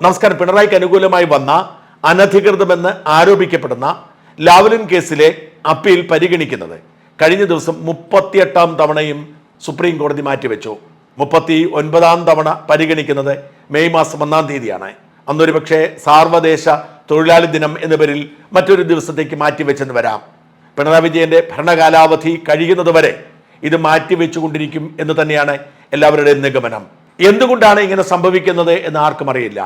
നമസ്കാരം. പിണറായിക്ക് അനുകൂലമായി വന്ന അനധികൃതമെന്ന് ആരോപിക്കപ്പെടുന്ന ലാവലിൻ കേസിലെ അപ്പീൽ പരിഗണിക്കുന്നത് കഴിഞ്ഞ ദിവസം മുപ്പത്തിയെട്ടാം തവണയും സുപ്രീം കോടതി മാറ്റിവെച്ചു. മുപ്പത്തി ഒൻപതാം തവണ പരിഗണിക്കുന്നത് മെയ് മാസം ഒന്നാം തീയതിയാണ്. അന്നൊരു പക്ഷേ സാർവദേശ തൊഴിലാളി ദിനം എന്ന പേരിൽ മറ്റൊരു ദിവസത്തേക്ക് മാറ്റിവെച്ചെന്ന് വരാം. പിണറായി വിജയന്റെ ഭരണകാലാവധി കഴിയുന്നതുവരെ ഇത് മാറ്റിവെച്ചുകൊണ്ടിരിക്കും എന്ന് തന്നെയാണ് എല്ലാവരുടെയും നിഗമനം. എന്തുകൊണ്ടാണ് ഇങ്ങനെ സംഭവിക്കുന്നത് എന്ന് ആർക്കും അറിയില്ല.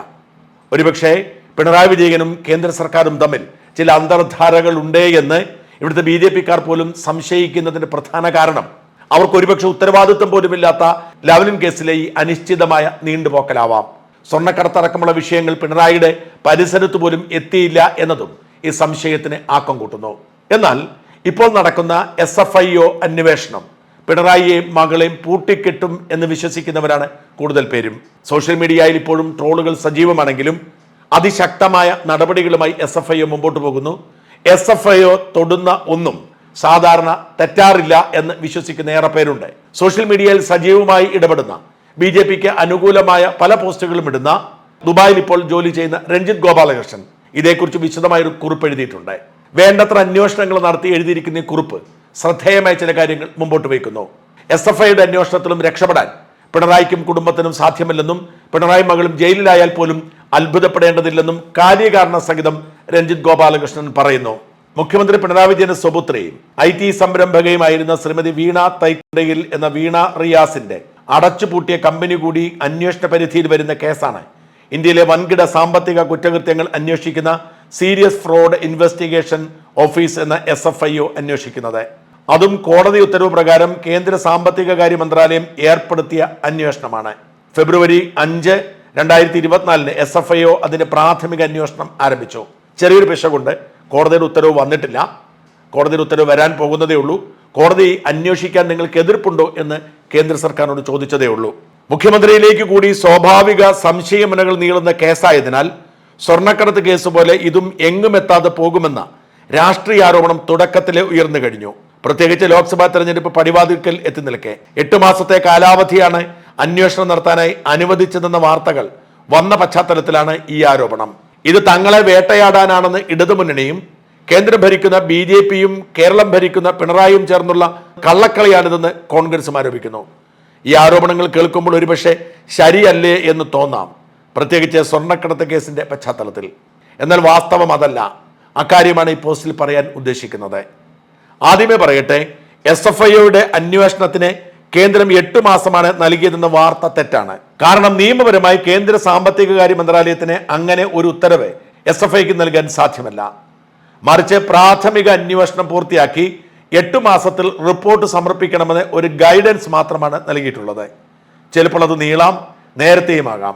ഒരുപക്ഷെ പിണറായി വിജയനും കേന്ദ്ര സർക്കാരും തമ്മിൽ ചില അന്തർധാരകൾ ഉണ്ട് എന്ന് ഇവിടുത്തെ ബി ജെ പിക്കാർ പോലും സംശയിക്കുന്നതിന്റെ പ്രധാന കാരണം അവർക്ക് ഒരുപക്ഷെ ഉത്തരവാദിത്വം പോലുമില്ലാത്ത ലാവലിൻ കേസിലെ ഈ അനിശ്ചിതമായ നീണ്ടുപോക്കലാവാം. സ്വർണക്കടത്തടക്കമുള്ള വിഷയങ്ങൾ പിണറായിയുടെ പരിസരത്ത് പോലും എത്തിയില്ല എന്നതും ഈ സംശയത്തിന് ആക്കം കൂട്ടുന്നു. എന്നാൽ ഇപ്പോൾ നടക്കുന്ന എസ് എഫ് ഐ ഒ അന്വേഷണം പിണറായിയെയും മകളെയും പൂട്ടിക്കെട്ടും എന്ന് വിശ്വസിക്കുന്നവരാണ് കൂടുതൽ പേരും. സോഷ്യൽ മീഡിയയിൽ ഇപ്പോഴും ട്രോളുകൾ സജീവമാണെങ്കിലും അതിശക്തമായ നടപടികളുമായി എസ് എഫ് ഐ മുമ്പോട്ട് പോകുന്നു. എസ് എഫ് ഐ തൊടുന്ന ഒന്നും സാധാരണ തെറ്റാറില്ല എന്ന് വിശ്വസിക്കുന്ന ഏറെ പേരുണ്ട്. സോഷ്യൽ മീഡിയയിൽ സജീവമായി ഇടപെടുന്ന ബി ജെ പിക്ക് അനുകൂലമായ പല പോസ്റ്റുകളും ഇടുന്ന ദുബായിൽ ഇപ്പോൾ ജോലി ചെയ്യുന്ന രഞ്ജിത്ത് ഗോപാലകൃഷ്ണൻ. ഇതേക്കുറിച്ച് വിശദമായ ഒരു കുറിപ്പ് എഴുതിയിട്ടുണ്ട്. വേണ്ടത്ര അന്വേഷണങ്ങൾ നടത്തി എഴുതിയിരിക്കുന്ന കുറിപ്പ് ശ്രദ്ധേയമായ ചില കാര്യങ്ങൾ മുമ്പോട്ട് വയ്ക്കുന്നു. എസ് എഫ് ഐയുടെ അന്വേഷണത്തിലും രക്ഷപ്പെടാൻ പിണറായിക്കും കുടുംബത്തിനും സാധ്യമല്ലെന്നും പിണറായി മകളും ജയിലിലായാൽ പോലും അത്ഭുതപ്പെടേണ്ടതില്ലെന്നും കാര്യകാരണ സഹിതം രഞ്ജിത് ഗോപാലകൃഷ്ണൻ പറയുന്നു. മുഖ്യമന്ത്രി പിണറായി വിജയന്റെ സ്വപുത്രയും ഐ ടി സംരംഭകയുമായിരുന്ന ശ്രീമതി വീണ തൈക്കണ്ടയിൽ എന്ന വീണ റിയാസിന്റെ അടച്ചുപൂട്ടിയ കമ്പനി കൂടി അന്വേഷണ പരിധിയിൽ വരുന്ന കേസാണ്. ഇന്ത്യയിലെ വൻകിട സാമ്പത്തിക കുറ്റകൃത്യങ്ങൾ അന്വേഷിക്കുന്ന സീരിയസ് ഫ്രോഡ് ഇൻവെസ്റ്റിഗേഷൻ ഓഫീസ് എന്ന എസ് അന്വേഷിക്കുന്നത്. അതും കോടതി ഉത്തരവ് പ്രകാരം കേന്ദ്ര സാമ്പത്തിക കാര്യ മന്ത്രാലയം ഏർപ്പെടുത്തിയ അന്വേഷണമാണ്. ഫെബ്രുവരി അഞ്ച് രണ്ടായിരത്തി ഇരുപത്തിനാലിന് എസ് എഫ് ഐ ഒ പ്രാഥമിക അന്വേഷണം ആരംഭിച്ചു. ചെറിയൊരു പിശകുണ്ട് കോടതിയുടെ ഉത്തരവ് വന്നിട്ടില്ല. കോടതിയുടെ ഉത്തരവ് വരാൻ പോകുന്നതേ ഉള്ളൂ. കോടതി അന്വേഷിക്കാൻ നിങ്ങൾക്ക് എതിർപ്പുണ്ടോ എന്ന് കേന്ദ്ര സർക്കാരിനോട് ചോദിച്ചതേ ഉള്ളൂ. മുഖ്യമന്ത്രിയിലേക്ക് കൂടി സ്വാഭാവിക സംശയമനകൾ നീളുന്ന കേസായതിനാൽ സ്വർണക്കടത്ത് കേസ് പോലെ ഇതും എങ്ങും എത്താതെ പോകുമെന്ന രാഷ്ട്രീയ ആരോപണം തുടക്കത്തിലെ ഉയർന്നു കഴിഞ്ഞു. പ്രത്യേകിച്ച് ലോക്സഭാ തെരഞ്ഞെടുപ്പ് പടിവാതിൽക്കൽ എത്തി നിൽക്കെ എട്ട് മാസത്തെ കാലാവധിയാണ് അന്വേഷണം നടത്താനായി അനുവദിച്ചതെന്ന വാർത്തകൾ വന്ന പശ്ചാത്തലത്തിലാണ് ഈ ആരോപണം. ഇത് തങ്ങളെ വേട്ടയാടാനാണെന്ന് ഇടതുമുന്നണിയും കേന്ദ്രം ഭരിക്കുന്ന ബി ജെ പിയും കേരളം ഭരിക്കുന്ന പിണറായിയും ചേർന്നുള്ള കള്ളക്കളിയാണിതെന്ന് കോൺഗ്രസും ആരോപിക്കുന്നു. ഈ ആരോപണങ്ങൾ കേൾക്കുമ്പോൾ ഒരുപക്ഷെ ശരിയല്ലേ എന്ന് തോന്നാം. പ്രത്യേകിച്ച് സ്വർണക്കടത്ത് കേസിന്റെ പശ്ചാത്തലത്തിൽ. എന്നാൽ വാസ്തവം അതല്ല. അക്കാര്യമാണ് ഈ പോസ്റ്റിൽ പറയാൻ ഉദ്ദേശിക്കുന്നത്. ആദ്യമേ പറയട്ടെ എസ് എഫ് ഐയുടെ അന്വേഷണത്തിന് കേന്ദ്രം എട്ട് മാസമാണ് നൽകിയതെന്ന വാർത്ത തെറ്റാണ്. കാരണം നിയമപരമായി കേന്ദ്ര സാമ്പത്തിക കാര്യ മന്ത്രാലയത്തിന് അങ്ങനെ ഒരു ഉത്തരവ് എസ് എഫ് ഐക്ക് നൽകാൻ സാധ്യമല്ല. മറിച്ച് പ്രാഥമിക അന്വേഷണം പൂർത്തിയാക്കി എട്ട് മാസത്തിൽ റിപ്പോർട്ട് സമർപ്പിക്കണമെന്ന് ഒരു ഗൈഡൻസ് മാത്രമാണ് നൽകിയിട്ടുള്ളത്. ചിലപ്പോൾ അത് നീളാം നേരത്തെയുമാകാം.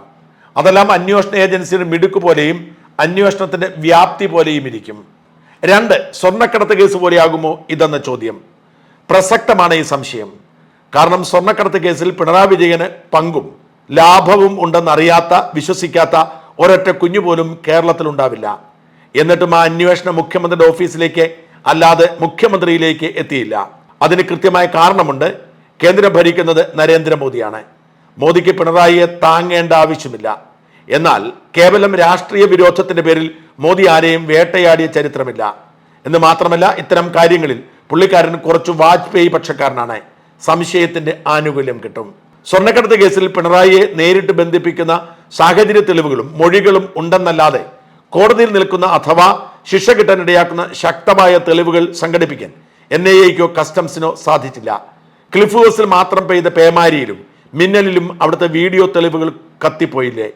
അതെല്ലാം അന്വേഷണ ഏജൻസിയുടെ മിടുക്ക് പോലെയും അന്വേഷണത്തിന്റെ വ്യാപ്തി പോലെയും ഇരിക്കും. രണ്ട് സ്വർണക്കടത്ത് കേസ് പോലെയാകുമോ ഇതെന്ന ചോദ്യം. പ്രസക്തമാണ് ഈ സംശയം. കാരണം സ്വർണക്കടത്ത് കേസിൽ പിണറായി വിജയന് പങ്കും ലാഭവും ഉണ്ടെന്നറിയാത്ത വിശ്വസിക്കാത്ത ഒരൊറ്റ കുഞ്ഞു പോലും കേരളത്തിൽ ഉണ്ടാവില്ല. എന്നിട്ടും ആ അന്വേഷണം മുഖ്യമന്ത്രിയുടെ ഓഫീസിലേക്ക് അല്ലാതെ മുഖ്യമന്ത്രിയിലേക്ക് എത്തിയില്ല. അതിന് കൃത്യമായ കാരണമുണ്ട്. കേന്ദ്രം ഭരിക്കുന്നത് നരേന്ദ്രമോദിയാണ്. മോദിക്ക് പിണറായിയെ താങ്ങേണ്ട ആവശ്യമില്ല. എന്നാൽ കേവലം രാഷ്ട്രീയ വിരോധത്തിന്റെ പേരിൽ മോദി ആരെയും വേട്ടയാടിയ ചരിത്രമില്ല. എന്ന് മാത്രമല്ല ഇത്തരം കാര്യങ്ങളിൽ പുള്ളിക്കാരൻ കുറച്ച് വാജ്പേയി പക്ഷക്കാരനാണ്. സംശയത്തിന്റെ ആനുകൂല്യം കിട്ടും. സ്വർണക്കടത്ത് കേസിൽ പിണറായിയെ നേരിട്ട് ബന്ധിപ്പിക്കുന്ന സാഹചര്യ തെളിവുകളും മൊഴികളും ഉണ്ടെന്നല്ലാതെ കോടതിയിൽ നിൽക്കുന്ന അഥവാ ശിക്ഷ കിട്ടാനിടയാക്കുന്ന ശക്തമായ തെളിവുകൾ സംഘടിപ്പിക്കാൻ എൻ ഐ എക്കോ കസ്റ്റംസിനോ സാധിച്ചില്ല. ക്ലിഫ് ഹൗസിൽ മാത്രം പെയ്ത പേമാരിയിലും മിന്നലിലും അവിടുത്തെ വീഡിയോ തെളിവുകൾ കത്തിപ്പോയില്ലേ?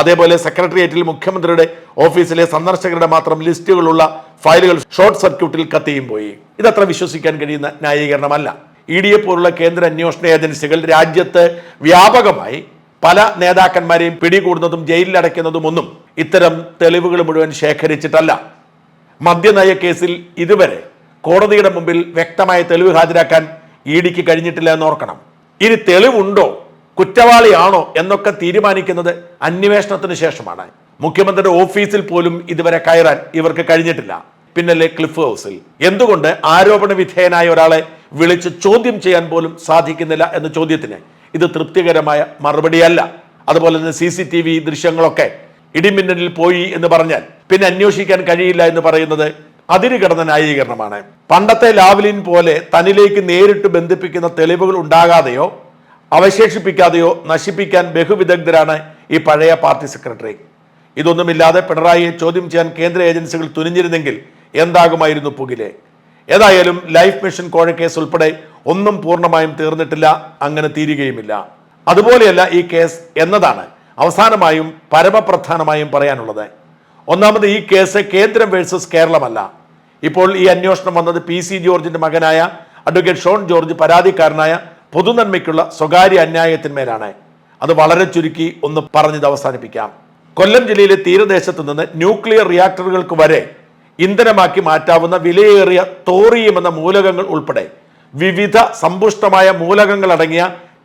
അതേപോലെ സെക്രട്ടേറിയറ്റിൽ മുഖ്യമന്ത്രിയുടെ ഓഫീസിലെ സന്ദർശകരുടെ മാത്രം ലിസ്റ്റുകളുള്ള ഫയലുകൾ ഷോർട്ട് സർക്യൂട്ടിൽ കത്തിയും പോയി. ഇതത്ര വിശ്വസിക്കാൻ കഴിയുന്ന ന്യായീകരണമല്ല. ഇ ഡിയെ പോലുള്ള കേന്ദ്ര അന്വേഷണ ഏജൻസികൾ രാജ്യത്ത് വ്യാപകമായി പല നേതാക്കന്മാരെയും പിടികൂടുന്നതും ജയിലിലടയ്ക്കുന്നതും ഒന്നും ഇത്തരം തെളിവുകൾ മുഴുവൻ ശേഖരിച്ചിട്ടല്ല. മദ്യനയ കേസിൽ ഇതുവരെ കോടതിയുടെ മുമ്പിൽ വ്യക്തമായ തെളിവ് ഹാജരാക്കാൻ ഇ ഡിക്ക് കഴിഞ്ഞിട്ടില്ല എന്ന് ഓർക്കണം ഇനി തെളിവുണ്ടോ? കുറ്റവാളിയാണോ എന്നൊക്കെ തീരുമാനിക്കുന്നത് അന്വേഷണത്തിന് ശേഷമാണ്. മുഖ്യമന്ത്രിയുടെ ഓഫീസിൽ പോലും ഇതുവരെ കയറാൻ ഇവർക്ക് കഴിഞ്ഞിട്ടില്ല. പിന്നല്ലേ ക്ലിഫ് ഹൗസിൽ. എന്തുകൊണ്ട് ആരോപണ വിധേയനായ ഒരാളെ വിളിച്ച് ചോദ്യം ചെയ്യാൻ പോലും സാധിക്കുന്നില്ല എന്ന ചോദ്യത്തിന് ഇത് തൃപ്തികരമായ മറുപടിയല്ല. അതുപോലെ തന്നെ സി സി ടി വി ദൃശ്യങ്ങളൊക്കെ ഇടിമിന്നലിൽ പോയി എന്ന് പറഞ്ഞാൽ പിന്നെ അന്വേഷിക്കാൻ കഴിയില്ല എന്ന് പറയുന്നത് അതിരുകടന്ന ന്യായീകരണമാണ്. പണ്ടത്തെ ലാവ്ലിൻ പോലെ തന്നിലേക്ക് നേരിട്ട് ബന്ധിപ്പിക്കുന്ന തെളിവുകൾ ഉണ്ടാകാതെയോ അവശേഷിപ്പിക്കാതെയോ നശിപ്പിക്കാൻ ബഹുവിദഗ്ധരാണ് ഈ പഴയ പാർട്ടി സെക്രട്ടറി. ഇതൊന്നുമില്ലാതെ പിണറായിയെ ചോദ്യം ചെയ്യാൻ കേന്ദ്ര ഏജൻസികൾ തുനിഞ്ഞിരുന്നെങ്കിൽ എന്താകുമായിരുന്നു പുകിലെ? ഏതായാലും ലൈഫ് മിഷൻ കോഴക്കേസ് ഉൾപ്പെടെ ഒന്നും പൂർണമായും തീർന്നിട്ടില്ല അങ്ങനെ തീരുകയുമില്ല. അതുപോലെയല്ല ഈ കേസ് എന്നതാണ് അവസാനമായും പരമപ്രധാനമായും പറയാനുള്ളത്. ഒന്നാമത് ഈ കേസ് കേന്ദ്രം വേഴ്സസ് കേരളമല്ല. ഇപ്പോൾ ഈ അന്വേഷണം വന്നത് പി സി ജോർജിന്റെ മകനായ അഡ്വക്കേറ്റ് ഷോൺ ജോർജ് പരാതിക്കാരനായ പൊതുനന്മയ്ക്കുള്ള സ്വകാര്യ അന്യായത്തിന്മേലാണ്. അത് വളരെ ചുരുക്കി ഒന്ന് പറഞ്ഞത് അവസാനിപ്പിക്കാം. കൊല്ലം ജില്ലയിലെ തീരദേശത്ത് നിന്ന് ന്യൂക്ലിയർ റിയാക്ടറുകൾക്ക് വരെ ഇന്ധനമാക്കി മാറ്റാവുന്ന വിലയേറിയ തോറിയം എന്ന മൂലകങ്ങൾ ഉൾപ്പെടെ വിവിധ സമ്പുഷ്ടമായ മൂലകങ്ങൾ അടങ്ങിയ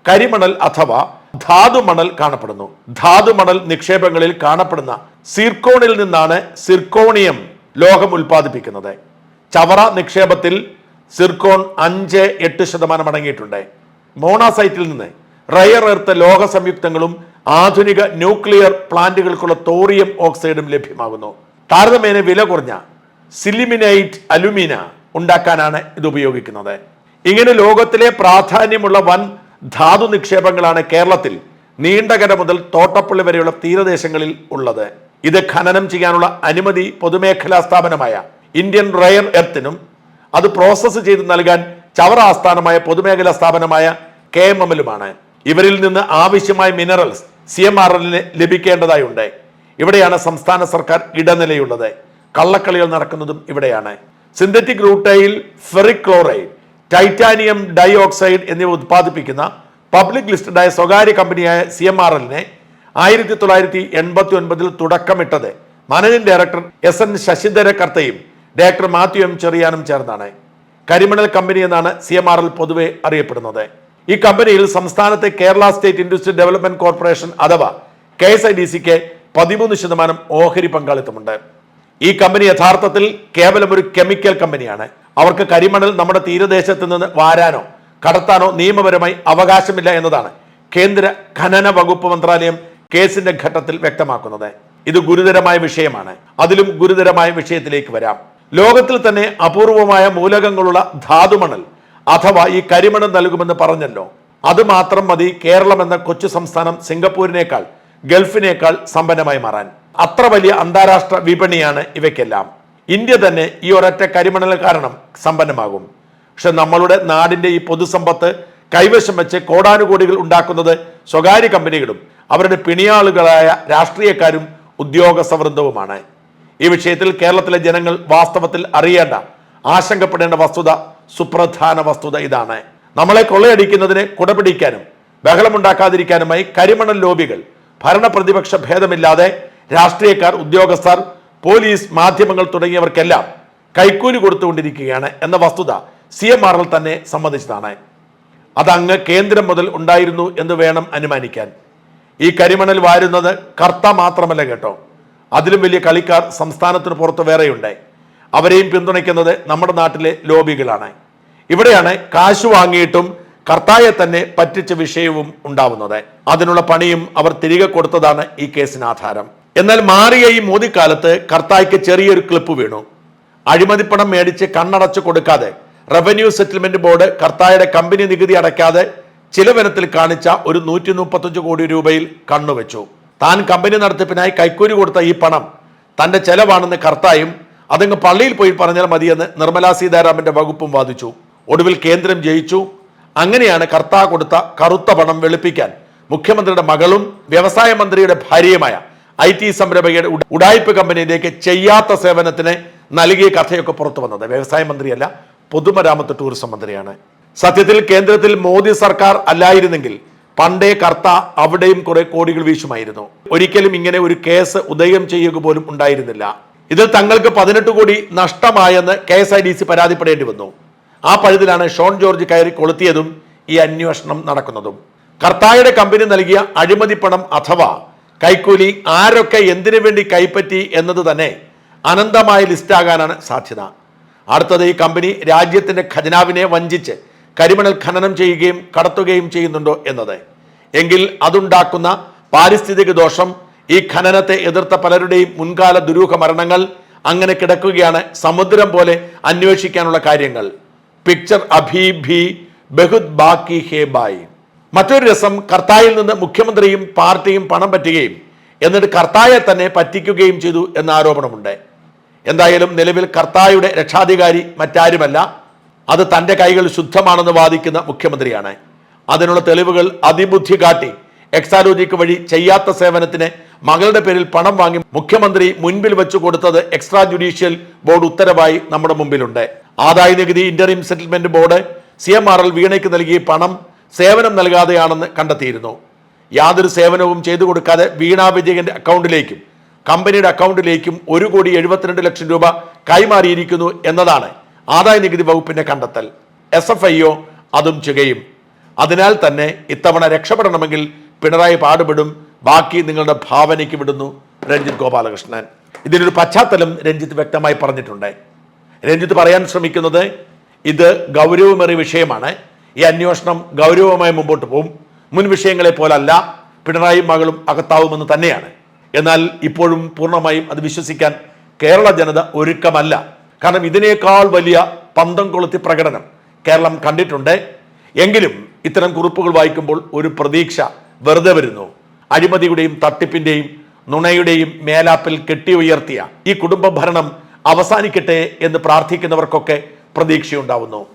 കരിമണൽ അഥവാ ധാതുമണൽ കാണപ്പെടുന്നു. ധാതുമണൽ നിക്ഷേപങ്ങളിൽ കാണപ്പെടുന്ന സിർക്കോണിൽ നിന്നാണ് സിർക്കോണിയം ലോഹം ഉൽപ്പാദിപ്പിക്കുന്നത്. ചവറ നിക്ഷേപത്തിൽ സിർക്കോൺ അഞ്ച് എട്ട് ശതമാനം അടങ്ങിയിട്ടുണ്ട്. മോണാസൈറ്റിൽ നിന്ന് റയർ എർത്ത് ലോഹ സംയുക്തങ്ങളും ആധുനിക ന്യൂക്ലിയർ പ്ലാന്റുകൾക്കുള്ള തോറിയം ഓക്സൈഡും ലഭ്യമാകുന്നു. താരതമ്യേന വില കുറഞ്ഞ സിലിമിനൈറ്റ് അലുമിന ഉണ്ടാക്കാനാണ് ഇത് ഉപയോഗിക്കുന്നത്. ഇങ്ങനെ ലോകത്തിലെ പ്രാധാന്യമുള്ള വൻ ധാതു നിക്ഷേപങ്ങളാണ് കേരളത്തിൽ നീണ്ടകര മുതൽ തോട്ടപ്പള്ളി വരെയുള്ള തീരദേശങ്ങളിൽ ഉള്ളത്. ഇത് ഖനനം ചെയ്യാനുള്ള അനുമതി പൊതുമേഖലാ സ്ഥാപനമായ ഇന്ത്യൻ റയർ എർത്തിനും അത് പ്രോസസ്സ് ചെയ്ത് നൽകാൻ ചവറ ആസ്ഥാനമായ പൊതുമേഖലാ സ്ഥാപനമായ കെ എം എമ്മിലുമാണ്. ഇവരിൽ നിന്ന് ആവശ്യമായ മിനറൽസ് സി എം ആർ എല്ലിന് ലഭിക്കേണ്ടതായുണ്ട്. ഇവിടെയാണ് സംസ്ഥാന സർക്കാർ ഇടനിലയുള്ളത്. കള്ളക്കളികൾ നടക്കുന്നതും ഇവിടെയാണ്. Synthetic rutile ferric chloride titanium dioxide എന്നിവ ഉത്പാദിപ്പിക്കുന്ന പബ്ലിക് ലിസ്റ്റഡായ സ്വകാര്യ കമ്പനിയായ സി എം ആർ എല്ലിനെ ആയിരത്തി തൊള്ളായിരത്തി എൺപത്തി ഒൻപതിൽ തുടക്കമിട്ടത്. Managing director S N Sasidhara കർത്തയും director Mathew M ചെറിയാനും ചേർന്നാണ്. കരിമണൽ കമ്പനി എന്നാണ് സി എം ആർ എൽ പൊതുവെ അറിയപ്പെടുന്നത്. ഈ കമ്പനിയിൽ സംസ്ഥാനത്തെ Kerala state industry development corporation അഥവാ കെ എസ് ഐ ഡി സിക്ക് പതിമൂന്ന് ശതമാനം ഓഹരി പങ്കാളിത്തമുണ്ട്. ഈ കമ്പനി യഥാർത്ഥത്തിൽ കേവലം ഒരു കെമിക്കൽ കമ്പനിയാണ്. അവർക്ക് കരിമണൽ നമ്മുടെ തീരദേശത്ത് നിന്ന് വാരാനോ കടത്താനോ നിയമപരമായി അവകാശമില്ല എന്നതാണ് കേന്ദ്ര ഖനന വകുപ്പ് മന്ത്രാലയം കേസിന്റെ ഘട്ടത്തിൽ വ്യക്തമാക്കുന്നത്. ഇത് ഗുരുതരമായ വിഷയമാണ്. അതിലും ഗുരുതരമായ വിഷയത്തിലേക്ക് വരാം. ലോകത്തിൽ തന്നെ അപൂർവമായ മൂലകങ്ങളുള്ള ധാതുമണൽ അഥവാ ഈ കരിമണൽ നൽകുമെന്ന് പറഞ്ഞല്ലോ. അത് മാത്രം മതി കേരളം എന്ന കൊച്ചു സംസ്ഥാനം സിംഗപ്പൂരിനേക്കാൾ ഗൾഫിനേക്കാൾ സമ്പന്നമായി മാറാൻ. അത്ര വലിയ അന്താരാഷ്ട്ര വിപണിയാണ് ഇവയ്ക്കെല്ലാം. ഇന്ത്യ തന്നെ ഈ ഒരൊറ്റ കരിമണൽ കാരണം സമ്പന്നമാകും. പക്ഷെ നമ്മളുടെ നാടിന്റെ ഈ പൊതുസമ്പത്ത് കൈവശം വെച്ച് കോടാനുകോടികൾ ഉണ്ടാക്കുന്നത് സ്വകാര്യ കമ്പനികളും അവരുടെ പിണിയാളുകളായ രാഷ്ട്രീയക്കാരും ഉദ്യോഗസ്ഥ വൃന്ദവുമാണ് ഈ വിഷയത്തിൽ കേരളത്തിലെ ജനങ്ങൾ വാസ്തവത്തിൽ അറിയേണ്ട ആശങ്കപ്പെടേണ്ട വസ്തുത സുപ്രധാന വസ്തുത ഇതാണ്. നമ്മളെ കൊള്ളയടിക്കുന്നതിനെ കുടപിടിക്കാനും ബഹളമുണ്ടാക്കാതിരിക്കാനുമായി കരിമണൽ ലോബികൾ ഭരണപ്രതിപക്ഷ ഭേദമില്ലാതെ രാഷ്ട്രീയക്കാർ ഉദ്യോഗസ്ഥർ പോലീസ് മാധ്യമങ്ങൾ തുടങ്ങിയവർക്കെല്ലാം കൈക്കൂലി കൊടുത്തുകൊണ്ടിരിക്കുകയാണ് എന്ന വസ്തുത സി എം ആറിൽ തന്നെ സമ്മതിച്ചതാണ്. അതങ്ങ് കേന്ദ്രം മുതൽ ഉണ്ടായിരുന്നു എന്ന് വേണം അനുമാനിക്കാൻ. ഈ കരിമണൽ വാരുന്നത് കർത്ത മാത്രമല്ല കേട്ടോ. അതിലും വലിയ കളിക്കാർ സംസ്ഥാനത്തിന് പുറത്ത് വേറെയുണ്ട്. അവരെയും പിന്തുണയ്ക്കുന്നത് നമ്മുടെ നാട്ടിലെ ലോബികളാണ്. ഇവിടെയാണ് കാശ് വാങ്ങിയിട്ടും കർത്തായെ തന്നെ പറ്റിച്ച വിഷയവും ഉണ്ടാവുന്നത്. അതിനുള്ള പണിയും അവർ തിരികെ കൊടുത്തതാണ് ഈ കേസിന് ആധാരം. എന്നാൽ മാറിയ ഈ മോദിക്കാലത്ത് കർത്തായ്ക്ക് ചെറിയൊരു ക്ലിപ്പ് വീണു. അഴിമതിപ്പണം മേടിച്ച് കണ്ണടച്ചു കൊടുക്കാതെ റവന്യൂ സെറ്റിൽമെന്റ് ബോർഡ് കർത്തായുടെ കമ്പനി നികുതി അടയ്ക്കാതെ ചിലവനത്തിൽ കാണിച്ച ഒരു നൂറ്റി കോടി രൂപയിൽ കണ്ണുവെച്ചു. താൻ കമ്പനി നടത്തിപ്പിനായി കൈക്കൂലി കൊടുത്ത ഈ പണം തന്റെ ചെലവാണെന്ന് കർത്തായും അതങ്ങ് പള്ളിയിൽ പോയി പറഞ്ഞാൽ മതിയെന്ന് നിർമ്മലാ സീതാരാമന്റെ വകുപ്പും വാദിച്ചു. ഒടുവിൽ കേന്ദ്രം ജയിച്ചു. അങ്ങനെയാണ് കർത്താ കൊടുത്ത കറുത്ത പണം വെളുപ്പിക്കാൻ മുഖ്യമന്ത്രിയുടെ മകളും വ്യവസായ മന്ത്രിയുടെ ഭാര്യയുമായ ഐ ടി സംരംഭകയുടെ ഉടായ്പ കമ്പനിയിലേക്ക് ചെയ്യാത്ത സേവനത്തിന് നൽകിയ കഥയൊക്കെ പുറത്തു വന്നത്. വ്യവസായ മന്ത്രിയല്ല പൊതുമരാമത്ത് ടൂറിസം മന്ത്രിയാണ്. സത്യത്തിൽ കേന്ദ്രത്തിൽ മോദി സർക്കാർ അല്ലായിരുന്നെങ്കിൽ പണ്ടേ കർത്ത അവിടെയും കുറെ കോടികൾ വീശുമായിരുന്നു. ഒരിക്കലും ഇങ്ങനെ ഒരു കേസ് ഉദയം ചെയ്യുക പോലും ഉണ്ടായിരുന്നില്ല. ഇതിൽ തങ്ങൾക്ക് പതിനെട്ട് കോടി നഷ്ടമായെന്ന് K S I D C പരാതിപ്പെടേണ്ടി വന്നു. ആ പഴുതിലാണ് ഷോൺ ജോർജ് കയറി കൊളുത്തിയതും ഈ അന്വേഷണം നടക്കുന്നതും. കർത്തായുടെ കമ്പനി നൽകിയ അഴിമതി പണം അഥവാ കൈക്കൂലി ആരൊക്കെ എന്തിനു വേണ്ടി കൈപ്പറ്റി എന്നത് തന്നെ അനന്തമായ ലിസ്റ്റാകാനാണ് സാധ്യത. അടുത്തത് ഈ കമ്പനി രാജ്യത്തിന്റെ ഖജനാവിനെ വഞ്ചിച്ച് കരിമണൽ ഖനനം ചെയ്യുകയും കടത്തുകയും ചെയ്യുന്നുണ്ടോ എന്നത്. എങ്കിൽ അതുണ്ടാക്കുന്ന പാരിസ്ഥിതിക ദോഷം ഈ ഖനനത്തെ എതിർത്ത പലരുടെയും മുൻകാല ദുരൂഹ മരണങ്ങൾ അങ്ങനെ കിടക്കുകയാണ് സമുദ്രം പോലെ അന്വേഷിക്കാനുള്ള കാര്യങ്ങൾ. പിക്ചർ അഭി ഭി ബഹുദ് ബാക്കി ഹേ ബായി. മറ്റൊരു രസം കർത്തായിൽ നിന്ന് മുഖ്യമന്ത്രിയും പാർട്ടിയും പണം പറ്റുകയും എന്നിട്ട് കർത്തായെ തന്നെ പറ്റിക്കുകയും ചെയ്തു എന്ന ആരോപണമുണ്ട്. എന്തായാലും നിലവിൽ കർത്തായുടെ രക്ഷാധികാരി മറ്റാരുമല്ല. അത് തന്റെ കൈകൾ ശുദ്ധമാണെന്ന് വാദിക്കുന്ന മുഖ്യമന്ത്രിയാണ്. അതിനുള്ള തെളിവുകൾ അതിബുദ്ധി കാട്ടി എക്സാലോജിക്ക് വഴി ചെയ്യാത്ത സേവനത്തിന് മകളുടെ പേരിൽ പണം വാങ്ങി മുഖ്യമന്ത്രി മുൻപിൽ വെച്ചു കൊടുത്തത് എക്സ്ട്രാ ജുഡീഷ്യൽ ബോർഡ് ഉത്തരവായി നമ്മുടെ മുമ്പിലുണ്ട്. ആദായ നികുതി interim settlement board C M R L വീണയ്ക്ക് നൽകിയ പണം സേവനം നൽകാതെയാണെന്ന് കണ്ടെത്തിയിരുന്നു. യാതൊരു സേവനവും ചെയ്തു കൊടുക്കാതെ വീണ വിജയന്റെ അക്കൗണ്ടിലേക്കും കമ്പനിയുടെ അക്കൗണ്ടിലേക്കും ഒരു കോടി എഴുപത്തിരണ്ട് ലക്ഷം രൂപ കൈമാറിയിരിക്കുന്നു എന്നതാണ് ആദായ നികുതി വകുപ്പിന്റെ കണ്ടെത്തൽ എസ് എഫ് ഐ ഒ അതും ചെയ്യുകയും. അതിനാൽ തന്നെ ഇത്തവണ രക്ഷപ്പെടണമെങ്കിൽ പിണറായി പാടുപെടും. ബാക്കി നിങ്ങളുടെ ഭാവനയ്ക്ക് വിടുന്നു രഞ്ജിത്ത് ഗോപാലകൃഷ്ണൻ. ഇതിനൊരു പശ്ചാത്തലം രഞ്ജിത്ത് വ്യക്തമായി പറഞ്ഞിട്ടുണ്ട്. രഞ്ജിത്ത് പറയാൻ ശ്രമിക്കുന്നത് ഇത് ഗൗരവമേറിയ വിഷയമാണ്. ഈ അന്വേഷണം ഗൗരവമായി മുമ്പോട്ട് പോകും മുൻ വിഷയങ്ങളെ പോലല്ല പിണറായി മകളും അകത്താവുമെന്ന് തന്നെയാണ്. എന്നാൽ ഇപ്പോഴും പൂർണമായും അത് വിശ്വസിക്കാൻ കേരള ജനത ഒരുക്കമല്ല. കാരണം ഇതിനേക്കാൾ വലിയ പന്തം കൊളുത്തി പ്രകടനം കേരളം കണ്ടിട്ടുണ്ട്. എങ്കിലും ഇത്തരം കുറിപ്പുകൾ വായിക്കുമ്പോൾ ഒരു പ്രതീക്ഷ വെറുതെ വരുന്നു. അഴിമതിയുടെയും തട്ടിപ്പിന്റെയും നുണയുടെയും മേലാപ്പിൽ കെട്ടി ഉയർത്തിയ ഈ കുടുംബ ഭരണം അവസാനിക്കട്ടെ എന്ന് പ്രാർത്ഥിക്കുന്നവർക്കൊക്കെ പ്രതീക്ഷയുണ്ടാവുന്നു.